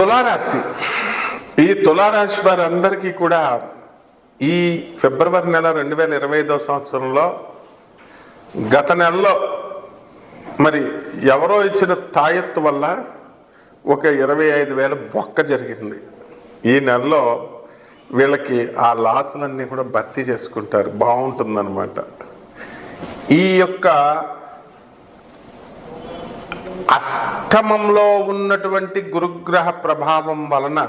తులారాశి. ఈ తులారాశి వారందరికీ కూడా ఈ ఫిబ్రవరి నెల రెండు వేల ఇరవై ఐదో సంవత్సరంలో గత నెలలో మరి ఎవరో ఇచ్చిన తాయెత్తు వల్ల ఒక ఇరవై ఐదు వేల బొక్క జరిగింది. ఈ నెలలో వీళ్ళకి ఆ లాసులన్నీ కూడా భర్తీ చేసుకుంటారు. బాగుంటుందన్నమాట. ఈ యొక్క అష్టమంలో ఉన్నటువంటి గురుగ్రహ ప్రభావం వలన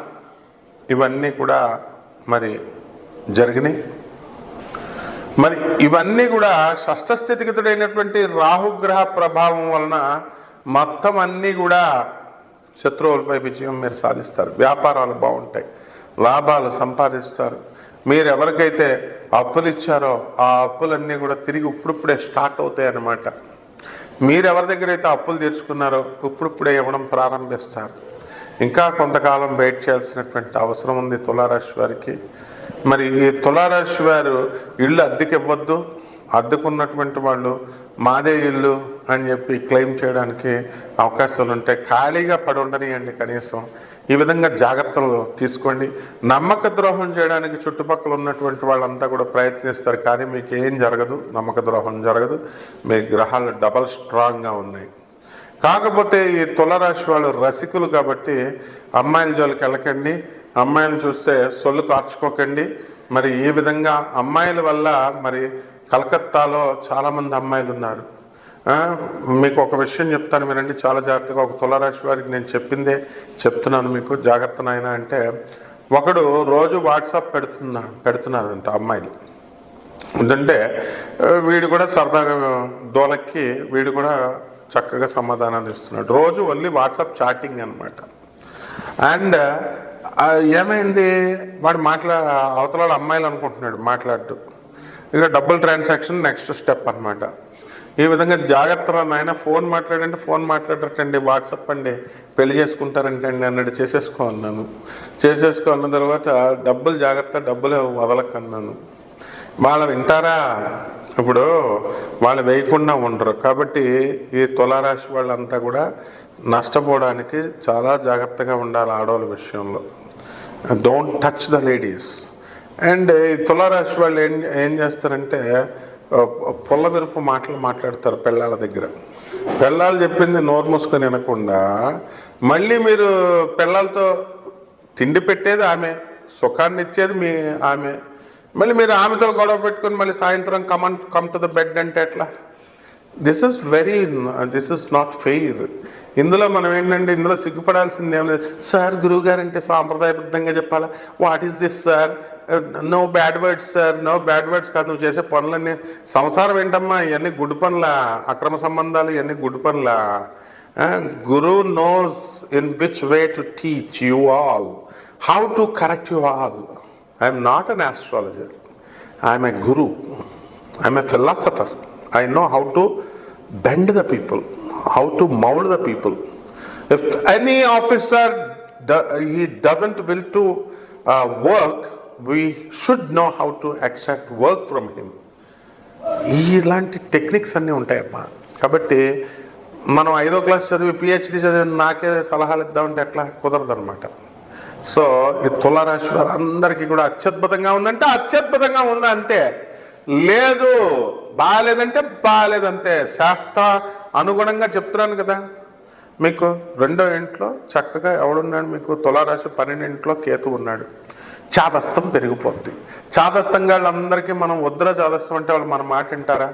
ఇవన్నీ కూడా మరి జరిగినాయి. మరి ఇవన్నీ కూడా షష్ఠ స్థితిగతుడైనటువంటి రాహుగ్రహ ప్రభావం వలన మొత్తం అన్నీ కూడా శత్రువులపై విజయం మీరు సాధిస్తారు. వ్యాపారాలు బాగుంటాయి. లాభాలు సంపాదిస్తారు. మీరు ఎవరికైతే అప్పులు ఇచ్చారో ఆ అప్పులన్నీ కూడా తిరిగి ఇప్పుడిప్పుడే స్టార్ట్ అవుతాయి అన్నమాట మీరు ఎవరి దగ్గర అయితే అప్పులు తీర్చుకున్నారో ఇప్పుడిప్పుడే ఇవ్వడం ప్రారంభిస్తారు. ఇంకా కొంతకాలం వెయిట్ చేయాల్సినటువంటి అవసరం ఉంది తులారాశి వారికి. మరి ఈ తులారాశి వారు ఇల్లు అద్దెకి ఇవ్వద్దు అద్దెకున్నటువంటి వాళ్ళు మాదే ఇల్లు అని చెప్పి క్లెయిమ్ చేయడానికి అవకాశాలు ఉంటాయి ఖాళీగా పడి ఉండనియండి కనీసం. ఈ విధంగా జాగ్రత్తలు తీసుకోండి. నమ్మక ద్రోహం చేయడానికి చుట్టుపక్కల ఉన్నటువంటి వాళ్ళంతా కూడా ప్రయత్నిస్తారు కానీ మీకు ఏం జరగదు. నమ్మక ద్రోహం జరగదు. మీ గ్రహాలు డబల్ స్ట్రాంగ్గా ఉన్నాయి. కాకపోతే ఈ తులరాశి వాళ్ళు రసికులు కాబట్టి అమ్మాయిల జోలికి వెళ్ళకండి. అమ్మాయిలు చూస్తే సొల్లు కార్చుకోకండి మరి ఈ విధంగా అమ్మాయిల వల్ల మరి కలకత్తాలో చాలామంది అమ్మాయిలు ఉన్నారు. మీకు ఒక విషయం చెప్తాను మీరండి చాలా జాగ్రత్తగా ఒక తులారాశి వారికి నేను చెప్పిందే చెప్తున్నాను మీకు. జాగ్రత్త నాయన అంటే ఒకడు రోజు వాట్సాప్ పెడుతున్నా పెడుతున్నారంట అమ్మాయిలు. ఎందుకంటే వీడు కూడా సరదాగా దోలక్కి వీడు కూడా చక్కగా సమాధానాలు ఇస్తున్నాడు. రోజు ఓన్లీ వాట్సాప్ చాటింగ్ అనమాట అండ్ ఏమైంది? వాడు మాట్లా అవతల అమ్మాయిలు అనుకుంటున్నాడు మాట్లాడుతూ. ఇక డబుల్ ట్రాన్సాక్షన్ నెక్స్ట్ స్టెప్ అనమాట ఈ విధంగా జాగ్రత్త నాయన? ఫోన్ మాట్లాడండి ఫోన్ మాట్లాడటండి వాట్సాప్ అండి. పెళ్ళి చేసుకుంటారంటే అండి అన్నట్టు చేసేసుకో అన్నాను. చేసేసుకో అన్న తర్వాత డబ్బులు జాగ్రత్త డబ్బులు వదలకన్నాను. వాళ్ళు వింటారా? ఇప్పుడు వాళ్ళు వేయకుండా ఉండరు. కాబట్టి ఈ తులారాశి వాళ్ళంతా కూడా నష్టపోవడానికి చాలా జాగ్రత్తగా ఉండాలి ఆడవాళ్ళ విషయంలో. Don't touch the ladies and ఈ తులారాశి వాళ్ళు ఏం ఏం చేస్తారంటే పుల్ల విరుపు మాటలు మాట్లాడతారు పెళ్ళాల దగ్గర. పెళ్ళాలు చెప్పింది నోరు మూసుకొని వినకుండా మళ్ళీ మీరు పిల్లలతో తిండి పెట్టేది ఆమె సుఖాన్ని ఇచ్చేది మీ ఆమె. మళ్ళీ మీరు ఆమెతో గొడవ పెట్టుకుని మళ్ళీ సాయంత్రం come on come to the bed అంటే ఎట్లా? This is very this is not fair ఇందులో మనం ఏంటంటే ఇందులో సిగ్గుపడాల్సింది ఏం లేదు. సార్ గురువుగారు అంటే సాంప్రదాయబద్ధంగా చెప్పాలా? What is this sir no bad words sir no bad words కాదు. నువ్వు చేసే పనులన్నీ సంసారం ఏంటమ్మా? ఇవన్నీ గుడ్ పనుల? అక్రమ సంబంధాలు ఇవన్నీ గుడ్ పనుల? Guru knows in which way to teach you all how to correct you all I'm not an astrologer I'm a guru I'm a philosopher I know how to bend the people how to mould the people if any officer do- he doesn't will to uh, work, we should know how to extract work from him ఇలాంటి techniques అన్నీ ఉంటాయమ్మా కాబట్టి మనం ఐదో class చదివి PhD చదివి నాకే సలహాలు ఇద్దామంటే ఎట్లా? కుదరదు అనమాట సో ఈ తులారాశి వారు అందరికీ కూడా అత్యద్భుతంగా ఉందంటే అత్యద్భుతంగా ఉంది అంతే. లేదు బాగాలేదంటే బాగాలేదంతే శాస్త్ర అనుగుణంగా చెప్తున్నాను కదా. మీకు రెండో ఇంట్లో చక్కగా ఎవడున్నాడు మీకు? తులారాశి పన్నెండింట్లో కేతు ఉన్నాడు. చాదస్తం పెరిగిపోద్ది. చాదస్తం వాళ్ళందరికీ మనం వద్దురా చాదస్తం అంటే వాళ్ళు మన మాట వింటారా?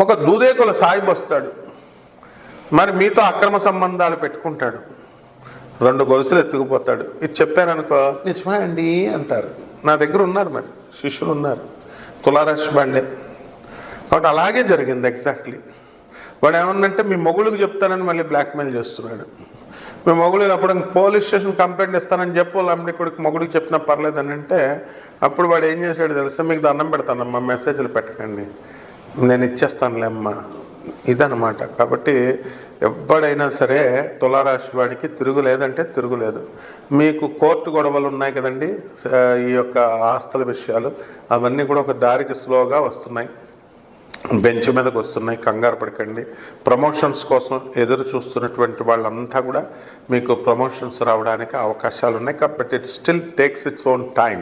ఒక దూదేకుల సాయిబు వస్తాడు మరి మీతో అక్రమ సంబంధాలు పెట్టుకుంటాడు. రెండు గొలుసులు ఎత్తుకుపోతాడు. ఇది చెప్పాననుకో. నిజమా అండి? అంటారు. నా దగ్గర ఉన్నారు మరి. శిష్యులు ఉన్నారు. తులారాశి వాళ్ళే. కాబట్టి అలాగే జరిగింది ఎగ్జాక్ట్లీ వాడు ఏమన్నంటే మీ మొగుళ్ళకి చెప్తానని మళ్ళీ బ్లాక్మెయిల్ చేస్తున్నాడు. మేము మొగుడు అప్పుడు పోలీస్ స్టేషన్ కంప్లైంట్ ఇస్తానని చెప్పు వాళ్ళ కొడుకు మొగుడికి చెప్పినా పర్లేదని అంటే అప్పుడు వాడు ఏం చేశాడు తెలుసా? మీకు దండం పెడతానమ్మా మెసేజ్లు పెట్టకండి. నేను ఇచ్చేస్తానులే అమ్మా ఇదనమాట కాబట్టి ఎప్పుడైనా సరే తులారాశి వాడికి తిరుగులేదంటే తిరుగులేదు. మీకు కోర్టు గొడవలు ఉన్నాయి కదండి ఈ యొక్క ఆస్తుల విషయాలు అవన్నీ కూడా ఒక దారికి స్లోగా వస్తున్నాయి. బెంచ్ మీదకి వస్తున్నాయి కంగారు పడకండి. ప్రమోషన్స్ కోసం ఎదురు చూస్తున్నటువంటి వాళ్ళంతా కూడా మీకు ప్రమోషన్స్ రావడానికి అవకాశాలు ఉన్నాయి కాబట్టి it still takes its own time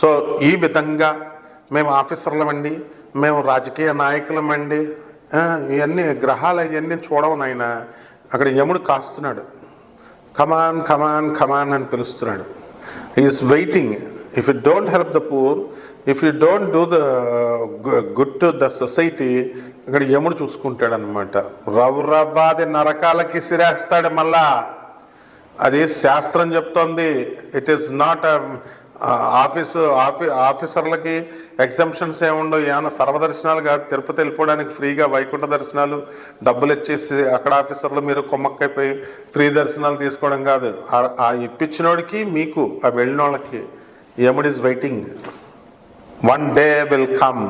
so ఈ విధంగా మేము ఆఫీసర్లమండి మేము రాజకీయ నాయకులమండి ఇవన్నీ గ్రహాలు ఇవన్నీ చూడవు నాయన. అక్కడ యముడు కాస్తున్నాడు. కమాన్ కమాన్ కమాన్ అని పిలుస్తున్నాడు. Is waiting if you don't help the poor if you don't do the good to the society ఇక్కడ యముడు చూసుకుంటాడు అనమాట రౌరబాది నరకాలకి సిరేస్తాడు మళ్ళా. అది శాస్త్రం చెప్తోంది. ఇట్ ఈస్ నాట్ ఆఫీసు ఆఫీ ఆఫీసర్లకి ఎగ్జంప్షన్స్ ఏముండవు ఏమైనా సర్వదర్శనాలుగా తిరుపతి వెళ్ళిపోవడానికి ఫ్రీగా వైకుంఠ దర్శనాలు డబ్బులు ఇచ్చేసి అక్కడ ఆఫీసర్లు మీరు కొమ్మక్కైపోయి ఫ్రీ దర్శనాలు తీసుకోవడం కాదు. ఆ- ఇప్పించినోడికి మీకు ఆ వెళ్ళిన వాళ్ళకి ఎముడ్ is waiting one day will come.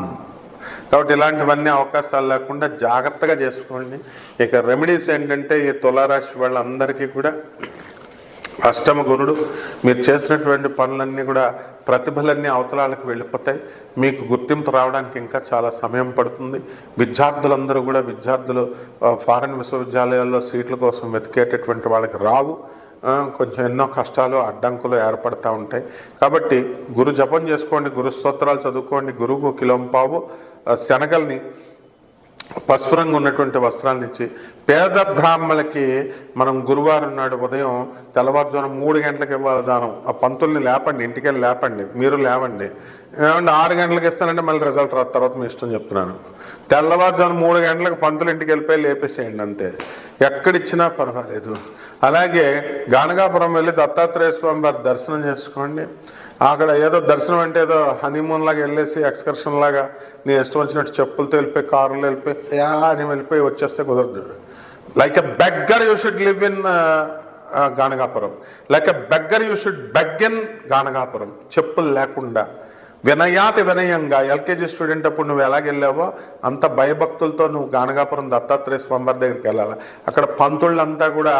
కాబట్టి ఇలాంటివన్నీ అవకాశాలు లేకుండా జాగ్రత్తగా చేసుకోండి. ఇక రెమెడీస్ ఏంటంటే ఈ తులారాశి వాళ్ళందరికీ కూడా అష్టమ గురుడు మీరు చేసినటువంటి పనులన్నీ కూడా ప్రతిభలన్నీ అవతలాలకు వెళ్ళిపోతాయి. మీకు గుర్తింపు రావడానికి ఇంకా చాలా సమయం పడుతుంది. విద్యార్థులందరూ కూడా విద్యార్థులు ఫారెన్ విశ్వవిద్యాలయాల్లో సీట్ల కోసం వెతికేటటువంటి వాళ్ళకి రావు. కొంచెం ఎన్నో కష్టాలు అడ్డంకులు ఏర్పడతా ఉంటాయి. కాబట్టి గురు జపం చేసుకోండి గురు స్తోత్రాలు చదువుకోండి గురువుకు కిలోంపావు శనగల్ని పసుపు రంగు ఉన్నటువంటి వస్త్రాలను ఇచ్చి పేద బ్రాహ్మణులకి మనం గురువారం నాడు ఉదయం తెల్లవారుజామున మూడు గంటలకు ఇవ్వాలి దానం. ఆ పంతుల్ని లేపండి ఇంటికెళ్ళి లేపండి మీరు లేవండి. ఏమంటే ఆరు గంటలకు ఇస్తానంటే మళ్ళీ రిజల్ట్ రాదు తర్వాత మీ ఇష్టం చెప్తున్నాను. తెల్లవారుజామున మూడు గంటలకు పంతులు ఇంటికి వెళ్ళిపోయి లేపేసేయండి అంతే. ఎక్కడిచ్చినా పర్వాలేదు. అలాగే గానగాపురం వెళ్ళి దత్తాత్రేయ స్వామి వారి దర్శనం చేసుకోండి. అక్కడ ఏదో దర్శనం అంటే ఏదో హనీమూన్ లాగా వెళ్ళేసి ఎక్స్కర్షన్ లాగా నీ ఇష్టం వచ్చినట్టు చెప్పులతో వెళ్ళిపోయి కారులో వెళ్ళిపోయి యా అని వెళ్ళిపోయి వచ్చేస్తే కుదరదు. Like a beggar you should live in Ganagapuram like a beggar you should beg in Ganagapuram చెప్పులు లేకుండా. వినయాతి వినయంగా. ఎల్కేజీ స్టూడెంట్ అప్పుడు నువ్వు ఎలాగెళ్ళావో అంత భయభక్తులతో నువ్వు గానగాపురం దత్తాత్రేయ స్వామివారి దగ్గరికి వెళ్ళాలి? అక్కడ పంతుళ్ళంతా కూడా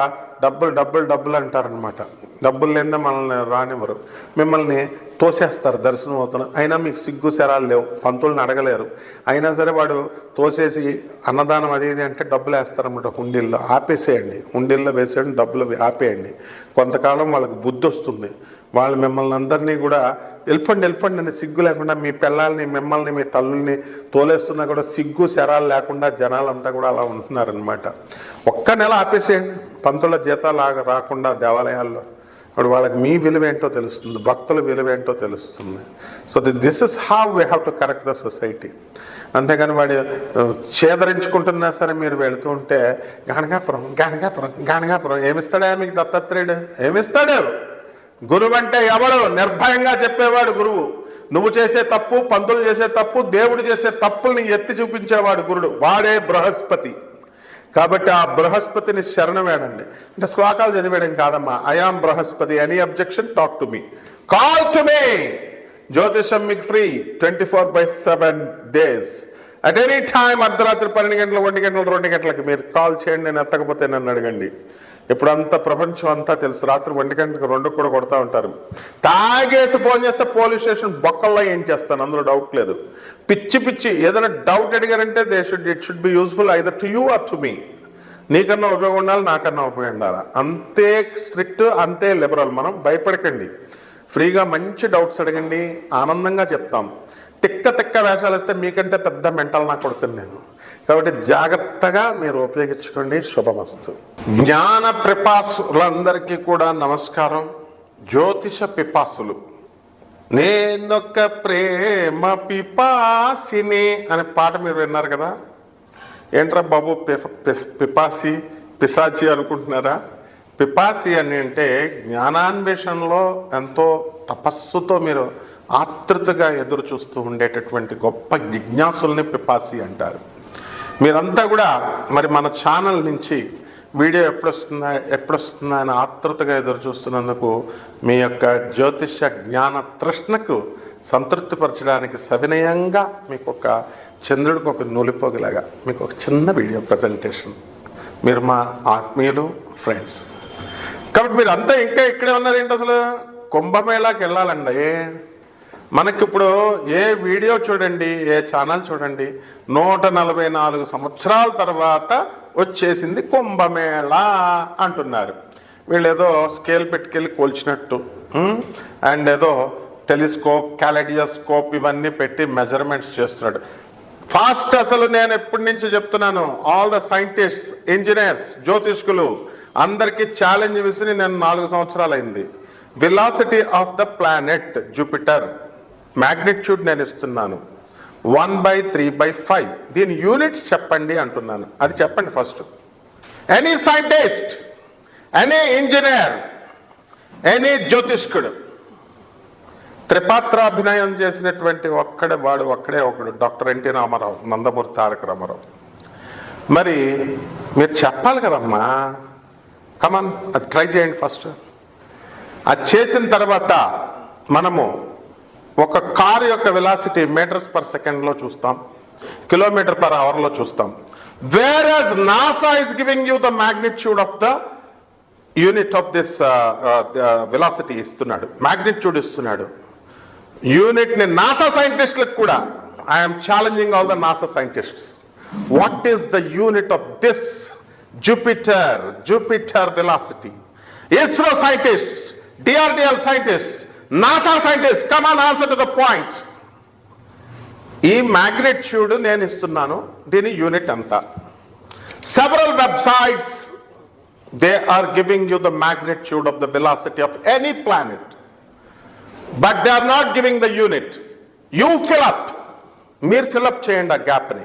డబ్బులు డబ్బులు డబ్బులు అంటారనమాట డబ్బులు లేదా మనల్ని రానివ్వరు. మిమ్మల్ని తోసేస్తారు దర్శనం అవుతున్నారు అయినా మీకు సిగ్గు శరాలు లేవు. పంతుల్ని అడగలేరు. అయినా సరే వాడు తోసేసి అన్నదానం అది ఇది అంటే డబ్బులు వేస్తారన్నమాట హుండీల్లో. ఆపేసేయండి. హుండీల్లో వేసేయండి డబ్బులు ఆపేయండి. కొంతకాలం వాళ్ళకి బుద్ధి వస్తుంది. వాళ్ళు మిమ్మల్ని అందరినీ కూడా వెళ్ళిపోండి వెళ్ళిపోండి అని సిగ్గు లేకుండా మీ పిల్లల్ని మిమ్మల్ని మీ తల్లుల్ని తోలేస్తున్నా కూడా సిగ్గు శరాలు లేకుండా జనాలంతా కూడా అలా ఉంటున్నారనమాట ఒక్క నెల ఆపేసేయండి. పంతుల జీతాలు రాకుండా దేవాలయాల్లో. అప్పుడు వాళ్ళకి మీ విలువ ఏంటో తెలుస్తుంది భక్తుల విలువ ఏంటో తెలుస్తుంది so this is how we have to correct the society అంతేగాని వాడు చేదరించుకుంటున్నా సరే మీరు వెళుతూ ఉంటే గానగాపురం గానగాపురం గానగాపురం ఏమిస్తాడా మీకు దత్తాత్రేయుడు? ఏమిస్తాడు? గురువు అంటే ఎవడు? నిర్భయంగా చెప్పేవాడు గురువు. నువ్వు చేసే తప్పు పంతులు చేసే తప్పు దేవుడు చేసే తప్పుల్ని ఎత్తి చూపించేవాడు గురుడు. వాడే బృహస్పతి. కాబట్టి ఆ బృహస్పతిని శరణం వేడండి అంటే శ్లోకాలు చదివేయడం కాదమ్మా. I am Brihaspati. Any objection talk to me call to me జ్యోతిషం మీకు free. Twenty four by seven days. At any time అర్ధరాత్రి పన్నెండు గంటలు ఒంటి గంటలు రెండు గంటలకి మీరు కాల్ చేయండి. నేను ఎత్తకపోతే నన్ను అడగండి. ఇప్పుడు అంతా ప్రపంచం అంతా తెలుసు. రాత్రి ఒంటి గంటకు రెండు కూడా కొడతా ఉంటారు. తాగేసి ఫోన్ చేస్తే పోలీస్ స్టేషన్ బొక్కల్లో ఏం చేస్తాను? అందులో డౌట్ లేదు. పిచ్చి పిచ్చి ఏదైనా doubt అడిగారంటే they should it should be useful either to you or to me. నీకన్నా ఉపయోగం ఉండాలి నాకన్నా ఉపయోగం ఉండాలి. అంతే స్ట్రిక్ట్ అంతే లిబరల్. మనం భయపడకండి. ఫ్రీగా మంచి డౌట్స్ అడగండి. ఆనందంగా చెప్తాం. తిక్క తిక్క వేషాలు ఇస్తే మీకంటే పెద్ద మెంటల్ నా కొడుకుని నేను. కాబట్టి జాగ్రత్తగా మీరు ఉపయోగించుకోండి శుభమస్తు. జ్ఞాన పిపాసులందరికీ కూడా నమస్కారం. జ్యోతిష పిపాసులు. నేనొక్క ప్రేమ పిపాసిని అనే పాట మీరు విన్నారు కదా? ఏంట్రా బాబు పి- పిపాసి పిశాచి అనుకుంటున్నారా? పిపాసి అని అంటే జ్ఞానాన్వేషణలో ఎంతో తపస్సుతో మీరు ఆతృతగా ఎదురు చూస్తూ ఉండేటటువంటి గొప్ప జిజ్ఞాసుల్ని పిపాసి అంటారు. మీరంతా కూడా మరి మన ఛానల్ నుంచి వీడియో ఎప్పుడొస్తుందా ఎప్పుడొస్తుందా అని ఆతృతగా ఎదురు చూస్తున్నందుకు మీ యొక్క జ్యోతిష జ్ఞాన తృష్ణకు సంతృప్తిపరచడానికి సవినయంగా మీకు ఒక చంద్రుడికి ఒక నూలిపోగలాగా మీకు ఒక చిన్న వీడియో ప్రజెంటేషన్. మీరు మా ఆత్మీయులు ఫ్రెండ్స్. కాబట్టి మీరు అంతా ఇంకా ఇక్కడే ఉన్నారేంటి అసలు? కుంభమేళాకి వెళ్ళాలండి. మనకిప్పుడు ఏ వీడియో చూడండి ఏ ఛానల్ చూడండి నూట నలభై నాలుగు సంవత్సరాల తర్వాత వచ్చేసింది కుంభమేళ అంటున్నారు. వీళ్ళు ఏదో స్కేల్ పెట్టుకెళ్ళి కోల్చినట్టు అండ్ ఏదో టెలిస్కోప్ క్యాలడియోస్కోప్ ఇవన్నీ పెట్టి మెజర్మెంట్స్ చేస్తున్నాడు. ఫాస్ట్ అసలు నేను ఎప్పటి నుంచి చెప్తున్నాను ఆల్ ద సైంటిస్ట్స్ ఇంజనీర్స్ జ్యోతిష్కులు అందరికీ ఛాలెంజ్ విసిరి నేను నాలుగు సంవత్సరాలు అయింది velocity of the planet Jupiter magnitude నేను ఇస్తున్నాను. One by three by five దీని యూనిట్స్ చెప్పండి అంటున్నాను. అది చెప్పండి first any scientist any engineer any జ్యోతిష్కుడు త్రిపాత్రాభినయం చేసినటువంటి ఒక్కడే వాడు ఒక్కడే ఒకడు డాక్టర్ ఎన్టీ రామారావు నందమూరి తారక రామారావు. మరి మీరు చెప్పాలి కదమ్మా. కమన్ అది ట్రై చేయండి ఫస్ట్ అది చేసిన తర్వాత మనము ఒక కారు యొక్క వెలాసిటీ మీటర్స్ పర్ సెకండ్లో చూస్తాం. కిలోమీటర్ పర్ అవర్లో చూస్తాం. Where as NASA is giving you the magnitude of the unit of this velocity ఇస్తున్నాడు. మ్యాగ్నిట్యూడ్ ఇస్తున్నాడు. యూనిట్ని నాసా సైంటిస్టులకు కూడా. I'm challenging all the NASA scientists what is the unit of this Jupiter Jupiter velocity ISRO scientist DRDL scientist NASA scientist come on answer to the point ఈ magnitude నేను ఇస్తున్నాను దీని unit ఎంత? Several websites they are giving you the magnitude of the velocity of any planet but they are not giving the unit you fill up మీరు fill up చేయండి ఆ గ్యాప్ని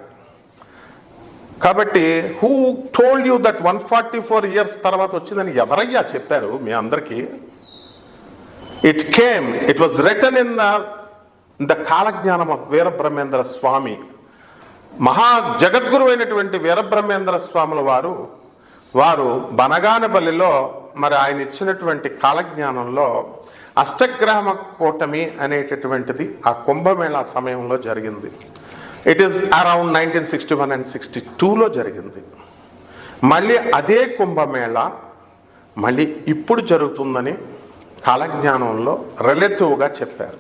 కాబట్టి who told you that one forty four years తర్వాత వచ్చిందని ఎవరయ్యా చెప్పారు మీ అందరికీ? It came it was return in the the కాలజ్ఞానం ఆఫ్ వీరబ్రహ్మేంద్ర స్వామి మహా జగద్గురు అయినటువంటి వీరబ్రహ్మేంద్ర స్వాముల వారు వారు బనగానపల్లిలో మరి ఆయన ఇచ్చినటువంటి కాలజ్ఞానంలో అష్టగ్రహమ కూటమి అనేటటువంటిది ఆ కుంభమేళా సమయంలో జరిగింది. It is around nineteen sixty one and sixty టూలో జరిగింది. మళ్ళీ అదే కుంభమేళ మళ్ళీ ఇప్పుడు జరుగుతుందని కాలజ్ఞానంలో రిలేటివ్గా చెప్పారు.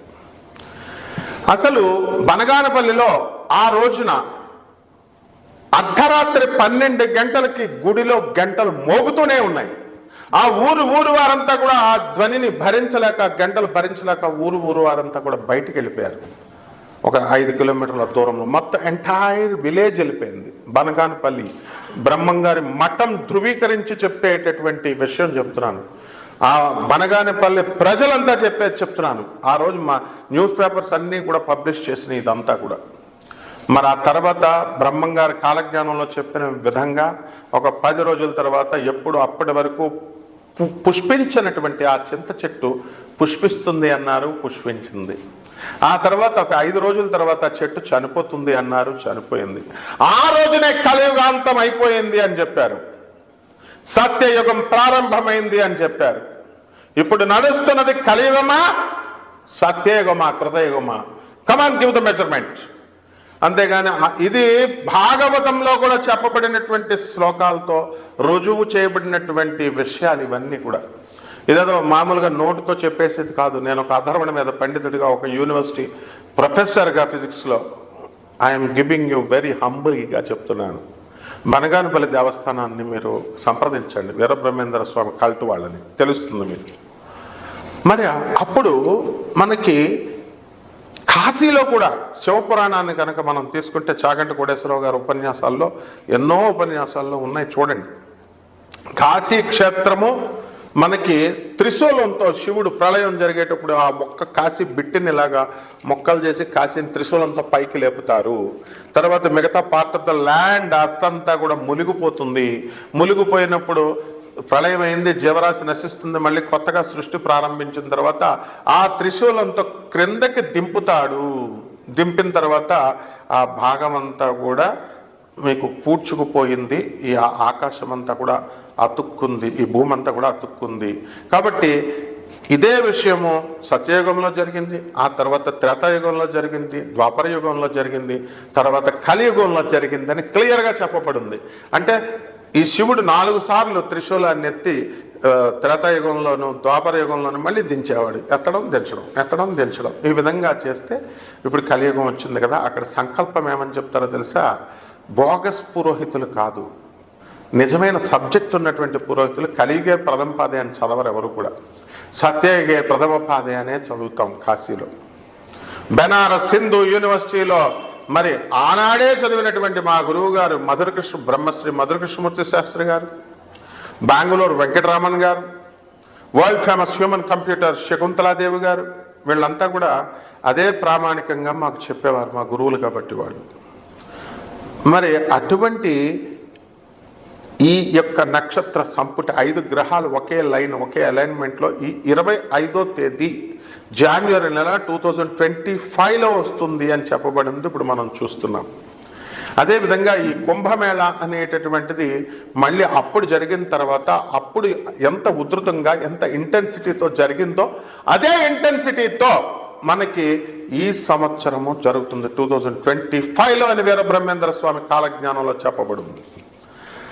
అసలు బనగానపల్లిలో ఆ రోజున అర్ధరాత్రి పన్నెండు గంటలకి గుడిలో గంటలు మోగుతూనే ఉన్నాయి. ఆ ఊరు ఊరు వారంతా కూడా ఆ ధ్వనిని భరించలేక గంటలు భరించలేక ఊరు ఊరు వారంతా కూడా బయటికి వెళ్ళిపోయారు. ఒక ఐదు కిలోమీటర్ల దూరంలో మొత్తం ఎంటైర్ విలేజ్ వెళ్ళిపోయింది. బనగానపల్లి బ్రహ్మంగారి మఠం ధృవీకరించి చెప్పేటటువంటి విషయం చెప్తున్నాను. ఆ బనగానపల్లి ప్రజలంతా చెప్పేది చెప్తున్నాను. ఆ రోజు మా న్యూస్ పేపర్స్ అన్నీ కూడా పబ్లిష్ చేసిన ఇదంతా కూడా. మరి ఆ తర్వాత బ్రహ్మంగారి కాలజ్ఞానంలో చెప్పిన విధంగా ఒక పది రోజుల తర్వాత ఎప్పుడు అప్పటి వరకు పుష్పించినటువంటి ఆ చింత చెట్టు పుష్పిస్తుంది అన్నారు పుష్పించింది. ఆ తర్వాత ఒక ఐదు రోజుల తర్వాత చెట్టు చనిపోతుంది అన్నారు చనిపోయింది. ఆ రోజునే కలియుగాంతం అయిపోయింది అని చెప్పారు. సత్యయుగం ప్రారంభమైంది అని చెప్పారు. ఇప్పుడు నడుస్తున్నది కలియుగమా? సత్యయుగమా? కృతయుగమా? Come on give the measurement అంతేగాని ఇది భాగవతంలో కూడా చెప్పబడినటువంటి శ్లోకాలతో రుజువు చేయబడినటువంటి విషయాలు ఇవన్నీ కూడా. ఇదేదో మామూలుగా నోటుతో చెప్పేసేది కాదు. నేను ఒక అధర్వణ మీద పండితుడిగా ఒక యూనివర్సిటీ ప్రొఫెసర్గా ఫిజిక్స్లో ఐఎమ్ గివింగ్ యూ వెరీ హంబుల్గా చెప్తున్నాను. బనగానపల్లి దేవస్థానాన్ని మీరు సంప్రదించండి. వీరబ్రహ్మేంద్ర స్వామి కల్టు వాళ్ళని. తెలుస్తుంది మీకు. మరి అప్పుడు మనకి కాశీలో కూడా శివపురాణాన్ని కనుక మనం తీసుకుంటే చాగంటి కోటేశ్వరరావు గారి ఉపన్యాసాల్లో ఎన్నో ఉపన్యాసాల్లో ఉన్నాయి చూడండి. కాశీ క్షేత్రము మనకి త్రిశూలంతో శివుడు ప్రళయం జరిగేటప్పుడు ఆ మొక్క కాశీ బిట్టినిలాగా మొక్కలు చేసి కాశీని త్రిశూలంతో పైకి లేపుతారు. తర్వాత మిగతా పార్ట్ ఆఫ్ ద ల్యాండ్ అత్తంతా కూడా మునిగిపోతుంది. మునిగిపోయినప్పుడు ప్రళయం అయింది జీవరాశి నశిస్తుంది మళ్ళీ కొత్తగా సృష్టి ప్రారంభించిన తర్వాత ఆ త్రిశూలంతో క్రిందకి దింపుతాడు. దింపిన తర్వాత ఆ భాగం అంతా కూడా మీకు పూడ్చుకుపోయింది. ఈ ఆకాశం అంతా కూడా అతుక్కుంది. ఈ భూమి అంతా కూడా అతుక్కుంది. కాబట్టి ఇదే విషయము సత్యయుగంలో జరిగింది ఆ తర్వాత త్రేతాయుగంలో జరిగింది ద్వాపర యుగంలో జరిగింది తర్వాత కలియుగంలో జరిగింది అని క్లియర్గా చెప్పబడింది. అంటే ఈ శివుడు నాలుగు సార్లు త్రిశూలాన్ని ఎత్తి త్రేతాయుగంలోను ద్వాపర యుగంలోను మళ్ళీ దించేవాడు. ఎత్తడం దించడం ఎత్తడం దించడం. ఈ విధంగా చేస్తే ఇప్పుడు కలియుగం వచ్చింది కదా అక్కడ సంకల్పం ఏమని చెప్తారో తెలుసా? బోగస్ పురోహితులు కాదు. నిజమైన సబ్జెక్ట్ ఉన్నటువంటి పురోహితులు కలిగే ప్రథమ పాదే అని చదవరు ఎవరు కూడా. సత్యయుగే ప్రథమ పాదే అనే చదువుతాం కాశీలో. బెనారస్ హిందూ యూనివర్సిటీలో మరి ఆనాడే చదివినటువంటి మా గురువు గారు మధురకృష్ణ Brahmasri మధురకృష్ణమూర్తి Sastry garu Bengaluru Venkataraman garu world famous human computer Shakuntala Devi garu వీళ్ళంతా కూడా అదే ప్రామాణికంగా మాకు చెప్పేవారు మా గురువులు కాబట్టి వాళ్ళు. మరి అటువంటి ఈ యొక్క నక్షత్ర సంపుట ఐదు గ్రహాలు ఒకే లైన్ ఒకే అలైన్మెంట్లో ఈ ఇరవై ఐదో తేదీ జాన్వరి నెల టూ థౌజండ్ ట్వంటీ ఫైవ్లో వస్తుంది అని చెప్పబడింది. ఇప్పుడు మనం చూస్తున్నాం. అదేవిధంగా ఈ కుంభమేళ అనేటటువంటిది మళ్ళీ అప్పుడు జరిగిన తర్వాత అప్పుడు ఎంత ఉధృతంగా ఎంత ఇంటెన్సిటీతో జరిగిందో అదే ఇంటెన్సిటీతో మనకి ఈ సంవత్సరము జరుగుతుంది. టూ థౌజండ్ ట్వంటీ ఫైవ్లో అని వీర బ్రహ్మేంద్ర స్వామి కాలజ్ఞానంలో చెప్పబడింది.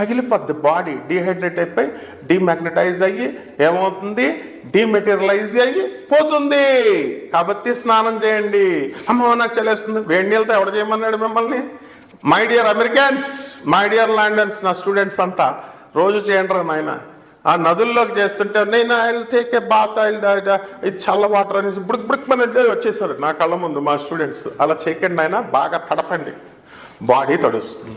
పగిలిపోద్ది. బాడీ డిహైడ్రేట్ అయిపోయి డిమాగ్నటైజ్ అయ్యి ఏమవుతుంది? డీమెటీరియలైజ్ అయ్యి పోతుంది. కాబట్టి స్నానం చేయండి. అమ్మ నాకు చలేస్తుంది. వేడి నీళ్ళతో ఎవడ చేయమన్నాడు మిమ్మల్ని? My dear Americans my dear Londons నా స్టూడెంట్స్ అంతా రోజు చేయండి నాయన. ఆ నదుల్లోకి చేస్తుంటే నేను I'll take a bath I'll ఇది చల్ల వాటర్ అనేసి బుడుక్ బుడుక్ మన వచ్చేసారు నా కళ్ళ ముందు మా స్టూడెంట్స్ అలా చేయకండి ఆయన బాగా తడపండి. బాడీ తడుస్తుంది.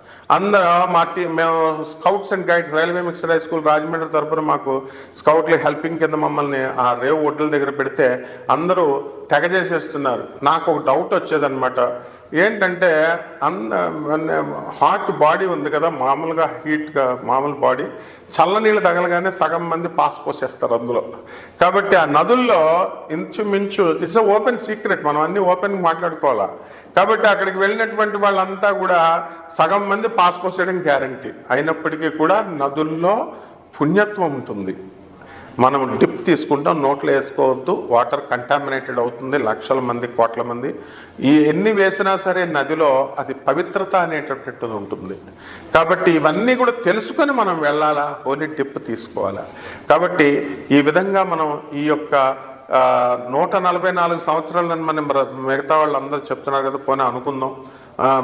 అందరూ మా టీ మేము scouts and guides railway mixed high school Rajahmundry తరపున మాకు స్కౌట్లు హెల్పింగ్ కింద మమ్మల్ని ఆ రేవు ఒడ్ల దగ్గర పెడితే అందరూ తెగ చేసేస్తున్నారు నాకు ఒక డౌట్ వచ్చేదనమాట ఏంటంటే అంద హాట్ బాడీ ఉంది కదా మామూలుగా హీట్గా మామూలు బాడీ చల్లనీళ్ళు తగలగానే సగం మంది పాస్ పోసేస్తారు అందులో. కాబట్టి ఆ నదుల్లో ఇంచుమించు ఇట్స్ ఓపెన్ సీక్రెట్ మనం అన్ని ఓపెన్ మాట్లాడుకోవాలా. కాబట్టి అక్కడికి వెళ్ళినటువంటి వాళ్ళంతా కూడా సగం మంది పాస్ పోసేయడం గ్యారంటీ అయినప్పటికీ కూడా నదుల్లో పుణ్యత్వం ఉంటుంది. మనం డిప్ తీసుకుంటాం నోట్లో వేసుకోవద్దు వాటర్ కంటామినేటెడ్ అవుతుంది లక్షల మంది కోట్ల మంది. ఈ ఎన్ని వేసినా సరే నదిలో అది పవిత్రత అనేటటువంటిది ఉంటుంది. కాబట్టి ఇవన్నీ కూడా తెలుసుకొని మనం వెళ్ళాలా? ఓన్లీ డిప్ తీసుకోవాలా? కాబట్టి ఈ విధంగా మనం ఈ యొక్క నూట నలభై నాలుగు సంవత్సరాలని మనం మిగతా వాళ్ళందరూ చెప్తున్నారు కదా పోనీ అనుకుందాం.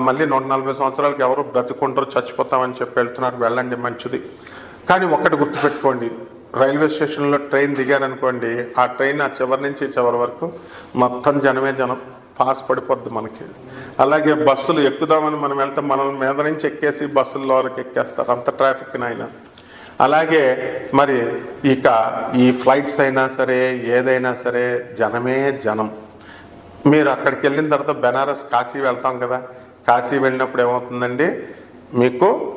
మళ్ళీ నూట నలభై సంవత్సరాలకి ఎవరు బ్రతుకుంటారు చచ్చిపోతామని చెప్పి వెళ్తున్నారు వెళ్ళండి మంచిది. కానీ ఒక్కటి గుర్తుపెట్టుకోండి రైల్వే స్టేషన్లో ట్రైన్ దిగారనుకోండి ఆ ట్రైన్ ఆ చివరి నుంచి చివరి వరకు మొత్తం జనమే జనం పాస్ పడిపోద్ది మనకి. అలాగే బస్సులు ఎక్కుదామని మనం వెళ్తే మనల్ని మీద నుంచి ఎక్కేసి బస్సుల్లోకి ఎక్కేస్తారు అంత ట్రాఫిక్ నాయన. అలాగే మరి ఇక ఈ ఫ్లైట్స్ అయినా సరే ఏదైనా సరే జనమే జనం. మీరు అక్కడికి వెళ్ళిన తర్వాత బెనారస్ కాశీ వెళ్తాం కదా కాశీ వెళ్ళినప్పుడు ఏమవుతుందండి? మీకు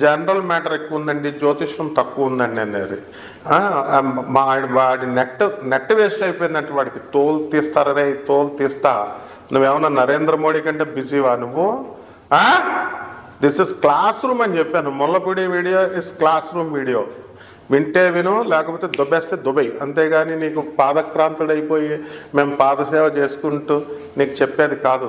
జనరల్ మ్యాటర్ ఎక్కువ ఉందండి జ్యోతిష్యం తక్కువ ఉందండి అనేది మా వాడి నెట్ నెట్ వేస్ట్ అయిపోయిందంటే వాడికి తోలు తీస్తారనే తోలు తీస్తా. నువ్వేమన్నా నరేంద్ర మోడీ కంటే బిజీవా నువ్వు? దిస్ ఇస్ క్లాస్ రూమ్ అని చెప్పాను. Mullapudi video is classroom video వింటే విను లేకపోతే దుబ్బేస్తే దుబై అంతేగాని నీకు పాదక్రాంతుడైపోయి మేము పాదసేవ చేసుకుంటూ నీకు చెప్పేది కాదు.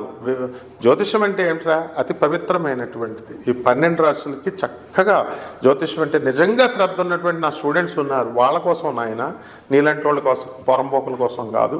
జ్యోతిషం అంటే ఏంట్రా? అతి పవిత్రమైనటువంటిది. ఈ పన్నెండు రాష్ట్రాలకి చక్కగా జ్యోతిషం అంటే నిజంగా శ్రద్ధ ఉన్నటువంటి నా స్టూడెంట్స్ ఉన్నారు. వాళ్ళ కోసం నాయన నీలాంటి వాళ్ళ కోసం పొరంపోకుల కోసం కాదు.